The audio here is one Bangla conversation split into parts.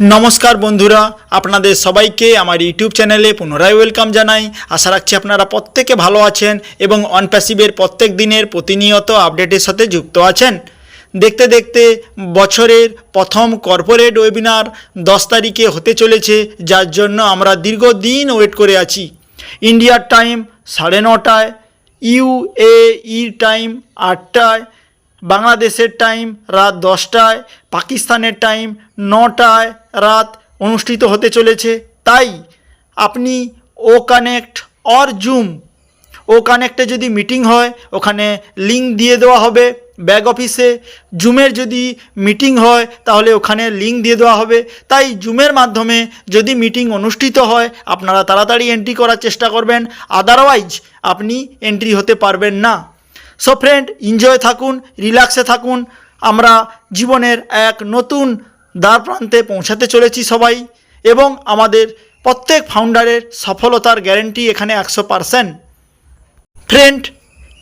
নমস্কার বন্ধুরা, আপনাদের সবাইকে আমার ইউটিউব চ্যানেলে পুনরায় ওয়েলকাম জানাই। আশা রাখছি আপনারা প্রত্যেকে ভালো আছেন এবং অনপ্যাসিভের প্রত্যেক দিনের প্রতিনিয়ত আপডেটের সাথে যুক্ত আছেন। দেখতে দেখতে বছরের প্রথম কর্পোরেট ওয়েবিনার দশ তারিখে হতে চলেছে, যার জন্য আমরা দীর্ঘদিন ওয়েট করে আছি। ইন্ডিয়ার টাইম সাড়ে নটায় ইউএই টাইম আটটায় বাংলাদেশের টাইম রাত দশটায়, পাকিস্তানের টাইম নটায় রাত অনুষ্ঠিত হতে চলেছে। তাই আপনি ও কানেক্ট অর জুম ও কানেক্টে যদি মিটিং হয়, ওখানে লিঙ্ক দিয়ে দেওয়া হবে ব্যাক অফিসে জুমের যদি মিটিং হয়, তাহলে ওখানে লিঙ্ক দিয়ে দেওয়া হবে। তাই জুমের মাধ্যমে যদি মিটিং অনুষ্ঠিত হয়, আপনারা তাড়াতাড়ি এন্ট্রি করার চেষ্টা করবেন। আদারওয়াইজ আপনি এন্ট্রি হতে পারবেন না। সো ফ্রেন্ড এনজয় থাকুন রিল্যাক্সে থাকুন আমরা জীবনের এক নতুন দ্বার প্রান্তে পৌঁছাতে চলেছি সবাই এবং আমাদের প্রত্যেক ফাউন্ডারের সফলতার গ্যারেন্টি এখানে একশো পারসেন্ট ফ্রেন্ড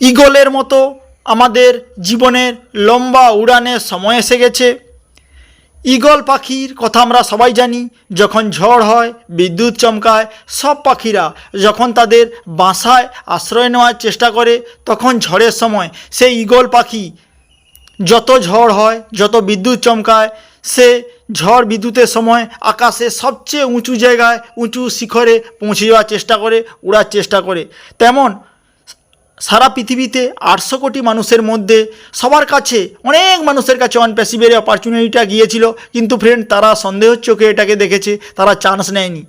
ইগলের মতো আমাদের জীবনের লম্বা উড়ানের সময় এসে গেছে ঈগল পাখির কথা আমরা সবাই জানি, যখন ঝড় হয়, বিদ্যুৎ চমকায়, সব পাখিরা যখন তাদের বাসায় আশ্রয় নেওয়ার চেষ্টা করে, তখন ঝড়ের সময় সেই ঈগল পাখি যত ঝড় হয়, যত বিদ্যুৎ চমকায়, সে ঝড় বিদ্যুতের সময় আকাশে সবচেয়ে উঁচু জায়গায়, উঁচু শিখরে পৌঁছে যাওয়ার চেষ্টা করে, উড়ার চেষ্টা করে। তেমন সারা পৃথিবীতে আটশো কোটি মানুষের মধ্যে সবার কাছে, অনেক মানুষের কাছে অন প্যাসিভের অপরচুনিটিটা গিয়েছিল। কিন্তু ফ্রেন্ড তারা সন্দেহের চোখে এটাকে দেখেছে, তারা চান্স নেয়নি।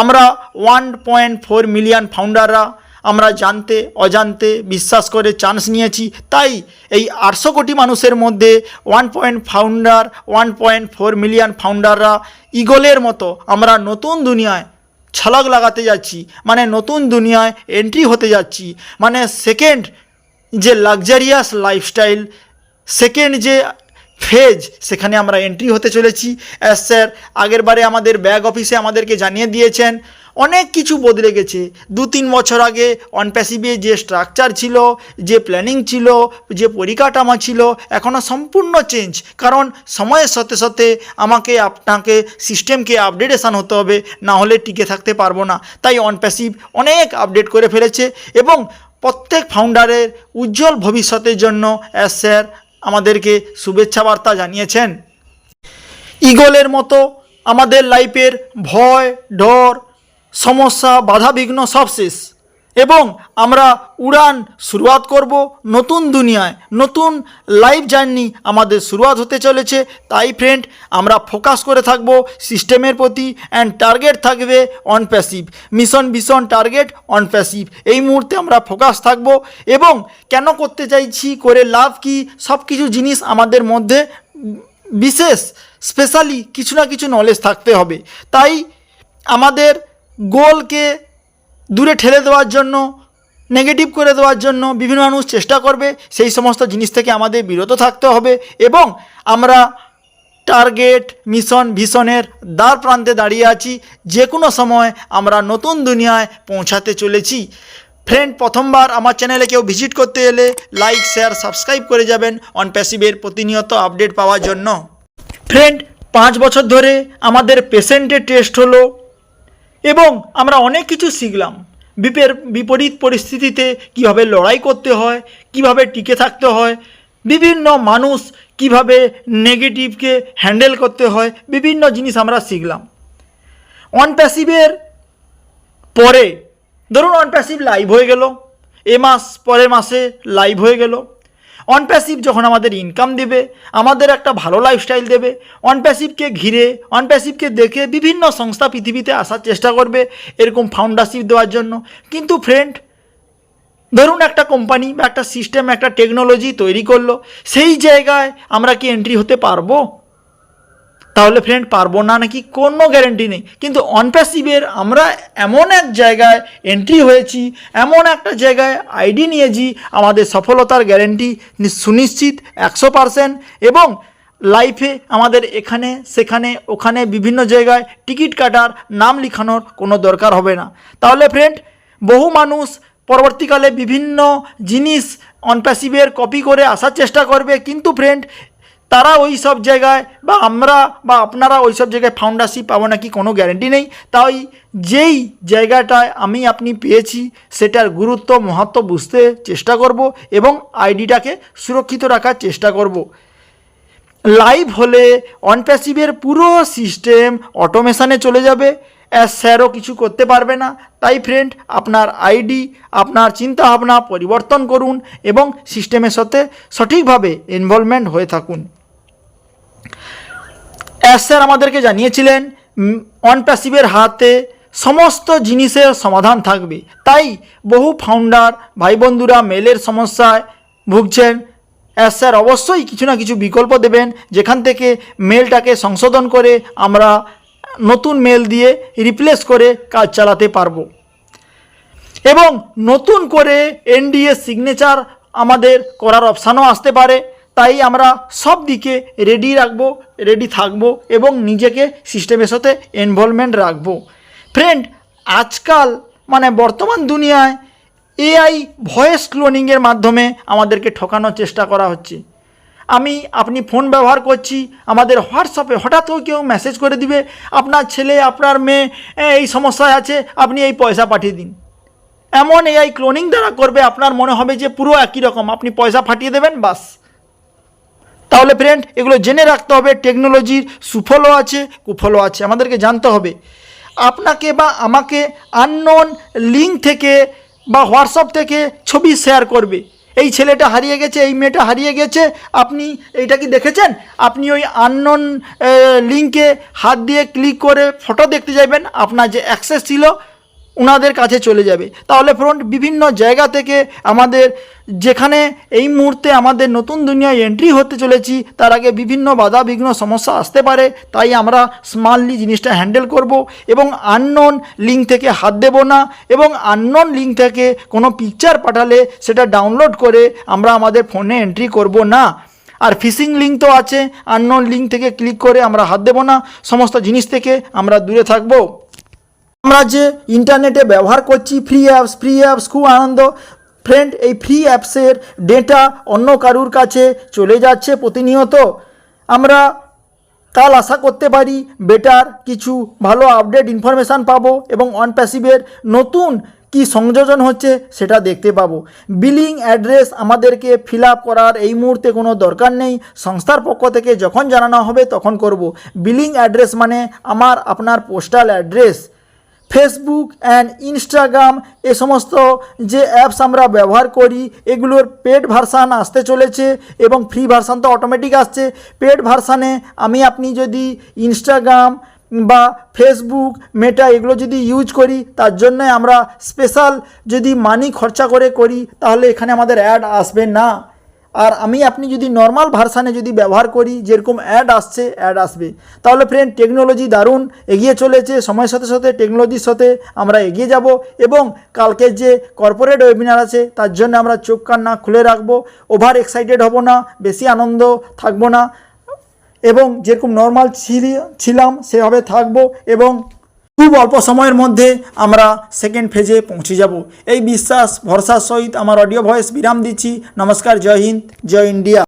আমরা ওয়ান পয়েন্ট ফোর মিলিয়ন ফাউন্ডাররা আমরা জানতে, অজান্তে বিশ্বাস করে চান্স নিয়েছি। তাই এই আটশো কোটি মানুষের মধ্যে one point founder one point four million ফাউন্ডাররা ইগলের মতো আমরা নতুন দুনিয়ায় ছলক লাগাতে যাচ্ছি মানে নতুন দুনিয়ায় এন্ট্রি হতে যাচ্ছি মানে সেকেন্ড যে লাক্সারিয়াস লাইফস্টাইল সেকেন্ড যে ফেজ, সেখানে আমরা এন্ট্রি হতে চলেছি। অ্যাজ স্যার আগের বারে আমাদের ব্যাগ অফিসে আমাদেরকে জানিয়ে দিয়েছেন, অনেক কিছু বদলে গেছে। দু তিন বছর আগে অনপ্যাসিভে যে স্ট্রাকচার ছিল, যে প্ল্যানিং ছিল, যে পরিকাঠামো ছিল এখনও সম্পূর্ণ চেঞ্জ কারণ সময়ের সাথে সাথে আমাকে, আপনাকে সিস্টেমকে আপডেটেশান হতে হবে না হলে টিকে থাকতে পারব না। তাই অনপ্যাসিভ অনেক আপডেট করে ফেলেছে এবং প্রত্যেক ফাউন্ডারের উজ্জ্বল ভবিষ্যতের জন্য অ্যাজ স্যার আমাদেরকে শুভেচ্ছা বার্তা জানিয়েছেন। ইগলের মতো আমাদের লাইফের ভয় ডর সমস্যা বাধাবিঘ্ন সব শেষ। এবং আমরা উড়ান শুরুয়াত করব। নতুন দুনিয়ায়, নতুন লাইফ জার্নি আমাদের শুরুয়াত হতে চলেছে। তাই ফ্রেন্ড আমরা ফোকাস করে থাকব সিস্টেমের প্রতি অ্যান্ড টার্গেট থাকবে on passive mission vision target on passive এই মুহূর্তে আমরা ফোকাস থাকব এবং কেন করতে চাইছি, করে লাভ কি সব কিছু জিনিস আমাদের মধ্যে বিশেষ স্পেশালি কিছু না কিছু নলেজ থাকতে হবে। তাই আমাদের গোলকে দূরে ঠেলে দেওয়ার জন্য নেগেটিভ করে দেওয়ার জন্য বিভিন্ন মানুষ চেষ্টা করবে, সেই সমস্ত জিনিস থেকে আমাদের বিরত থাকতে হবে এবং আমরা টার্গেট মিশন ভিশনের দ্বার প্রান্তে দাঁড়িয়ে আছি। যে কোনো সময় আমরা নতুন দুনিয়ায় পৌঁছাতে চলেছি। ফ্রেন্ড প্রথমবার আমার চ্যানেলে কেউ ভিজিট করতে এলে লাইক শেয়ার সাবস্ক্রাইব করে যাবেন অন প্যাসিভের প্রতিনিয়ত আপডেট পাওয়ার জন্য। ফ্রেন্ড পাঁচ বছর ধরে আমাদের পেশেন্টের টেস্ট হলো এবং আমরা অনেক কিছু শিখলাম। বিপের, বিপরীত পরিস্থিতিতে কীভাবে লড়াই করতে হয়, কীভাবে টিকে থাকতে হয়, বিভিন্ন মানুষ কীভাবে নেগেটিভকে হ্যান্ডেল করতে হয়, বিভিন্ন জিনিস আমরা শিখলাম। অন প্যাসিভের পরে, ধরুন অন প্যাসিভ লাইভ হয়ে গেল, এ মাস পরের মাসে লাইভ হয়ে গেল। অন প্যাসিভ যখন আমাদের ইনকাম দেবে, আমাদের একটা ভালো লাইফস্টাইল দেবে অন প্যাসিভকে ঘিরে অন প্যাসিভকে দেখে বিভিন্ন সংস্থা পৃথিবীতে আসার চেষ্টা করবে এরকম ফাউন্ডারশিপ দেওয়ার জন্য। কিন্তু ফ্রেন্ড ধরুন একটা কোম্পানি বা একটা সিস্টেম একটা টেকনোলজি তৈরি করল, সেই জায়গায় আমরা কি এন্ট্রি হতে পারব? তাহলে ফ্রেন্ড পারব না নাকি? কোনো গ্যারেন্টি নেই। কিন্তু অনপ্যাসিভের আমরা এমন এক জায়গায় এন্ট্রি হয়েছি, এমন একটা জায়গায় আইডি নিয়েছি, আমাদের সফলতার গ্যারেন্টি সুনিশ্চিত একশো পারসেন্ট এবং লাইফে আমাদের এখানে, সেখানে, ওখানে বিভিন্ন জায়গায় টিকিট কাটার, নাম লিখানোর কোনো দরকার হবে না। তাহলে ফ্রেন্ড বহু মানুষ পরবর্তীকালে বিভিন্ন জিনিস অনপ্যাসিভের কপি করে আসার চেষ্টা করবে। কিন্তু ফ্রেন্ড তারা ওই সব জায়গায় বা আমরা বা আপনারা ওই সব জায়গায় ফাউন্ডারশিপ পাবো নাকি কোনো গ্যারেন্টি নেই। তাই যেই জায়গাটায় আমি আপনি পেয়েছি, সেটার গুরুত্ব, মহত্ব বুঝতে চেষ্টা করব এবং আইডিটাকে সুরক্ষিত রাখার চেষ্টা করব। লাইভ হলে অনপ্যাসিভের পুরো সিস্টেম অটোমেশানে চলে যাবে। স্যারও কিছু করতে পারবে না। তাই ফ্রেন্ড আপনার আইডি আপনার চিন্তাভাবনা পরিবর্তন করুন এবং সিস্টেমের সাথে সঠিকভাবে ইনভলভমেন্ট হয়ে থাকুন। অ্যাজ স্যার আমাদেরকে জানিয়েছিলেন অন প্যাসিভের হাতে সমস্ত জিনিসের সমাধান থাকবে। তাই বহু ফাউন্ডার ভাই বন্ধুরা মেলের সমস্যায় ভুগছেন। অ্যাজ স্যার অবশ্যই কিছু না কিছু বিকল্প দেবেন। যেখান থেকে মেলটাকে সংশোধন করে আমরা নতুন মেল দিয়ে রিপ্লেস করে কাজ চালাতে পারব। এবং নতুন করে এনডিএ সিগনেচার আমাদের করার অপশানও আসতে পারে। তাই আমরা সব দিকে রেডি রাখব রেডি থাকব এবং নিজেকে সিস্টেমের সাথে ইনভলভমেন্ট রাখব। ফ্রেন্ড আজকাল মানে বর্তমান দুনিয়ায় এআই ভয়েস ক্লোনিংয়ের মাধ্যমে আমাদেরকে ঠকানোর চেষ্টা করা হচ্ছে। আমি আপনি ফোন ব্যবহার করছি, আমাদের হোয়াটসঅ্যাপে হঠাৎ করে কেউ মেসেজ করে দিবে, আপনার ছেলে, আপনার মেয়ে এই সমস্যায় আছে, আপনি এই পয়সা পাঠিয়ে দিন। এমন এআই ক্লোনিং দ্বারা করবে, আপনার মনে হবে যে পুরো একই রকম, আপনি পয়সা ফাটিয়ে দেবেন, বাস। তাহলে ফ্রেন্ড এগুলো জেনে রাখতে হবে টেকনোলজির সুফলও আছে, কুফলও আছে, আমাদেরকে জানতে হবে। আপনাকে বা আমাকে আননোন লিঙ্ক থেকে বা হোয়াটসঅ্যাপ থেকে ছবি শেয়ার করবে। এই ছেলেটা হারিয়ে গেছে, এই মেয়েটা হারিয়ে গেছে। আপনি এইটা কি দেখেছেন? আপনি ওই আননোন লিঙ্কে হাত দিয়ে ক্লিক করে ফটো দেখতে যাবেন আপনার যে অ্যাক্সেস ছিল ওনাদের কাছে চলে যাবে। তাহলে ফ্রন্ট বিভিন্ন জায়গা থেকে আমাদের যেখানে এই মুহূর্তে আমাদের নতুন দুনিয়ায় এন্ট্রি হতে চলেছি, তার আগে বিভিন্ন বাধা বিঘ্ন সমস্যা আসতে পারে, তাই আমরা স্মার্টলি জিনিসটা হ্যান্ডেল করব এবং আননোন লিঙ্ক থেকে হাত দেব না এবং আননোন লিঙ্ক থেকে কোনো পিকচার পাঠালে সেটা ডাউনলোড করে আমরা আমাদের ফোনে এন্ট্রি করব না। আর ফিশিং লিঙ্ক তো আছে আননোন লিঙ্ক থেকে ক্লিক করে আমরা হাত দেব না, সমস্ত জিনিস থেকে আমরা দূরে থাকব। আমরা যে ইন্টারনেটে ব্যবহার করছি ফ্রি অ্যাপস ফ্রি অ্যাপস খুব আনন্দ। ফ্রেন্ড এই ফ্রি অ্যাপসের ডেটা অন্য কারুর কাছে চলে যাচ্ছে প্রতিনিয়ত। আমরা কাল আশা করতে পারি বেটার কিছু ভালো আপডেট ইনফরমেশান পাবো এবং অন প্যাসিভের নতুন কি সংযোজন হচ্ছে সেটা দেখতে পাবো। বিলিং অ্যাড্রেস আমাদেরকে ফিল করার এই মুহূর্তে কোনো দরকার নেই। সংস্থার পক্ষ থেকে যখন জানানো হবে তখন করব। বিলিং অ্যাড্রেস মানে আমার, আপনার postal address Facebook and Instagram এ সমস্ত যে অ্যাপস আমরা ব্যবহার করি, এগুলোর পেড ভার্সান আসতে চলেছে এবং ফ্রি ভার্সান তো অটোমেটিক আসছে। পেড ভার্সানে আমি আপনি যদি ইনস্টাগ্রাম বা ফেসবুক মেটা এগুলো যদি ইউজ করি, তার জন্য আমরা স্পেশাল যদি মানি খরচা করে করি, তাহলে এখানে আমাদের অ্যাড আসবে না। আর আমি আপনি যদি নর্মাল ভার্সানে যদি ব্যবহার করি, যেরকম অ্যাড আসছে অ্যাড আসবে। তাহলে ফ্রেন্ড টেকনোলজি দারুণ, এগিয়ে চলেছে, সময়ের সাথে সাথে টেকনোলজির সাথে আমরা এগিয়ে যাব এবং কালকের যে কর্পোরেট ওয়েবিনার আছে, তার জন্য আমরা চোখ কান না খুলে রাখব ওভার এক্সাইটেড হব না, বেশি আনন্দ থাকব না এবং যেরকম নর্মাল ছিলাম, সেভাবে থাকব এবং খুব অল্প সময়ের মধ্যে আমরা সেকেন্ড ফেজে পৌঁছে যাব। এই বিশ্বাস ভরসার সহিত আমার অডিও ভয়েস বিরাম দিচ্ছি। নমস্কার, জয় হিন্দ, জয় ইন্ডিয়া।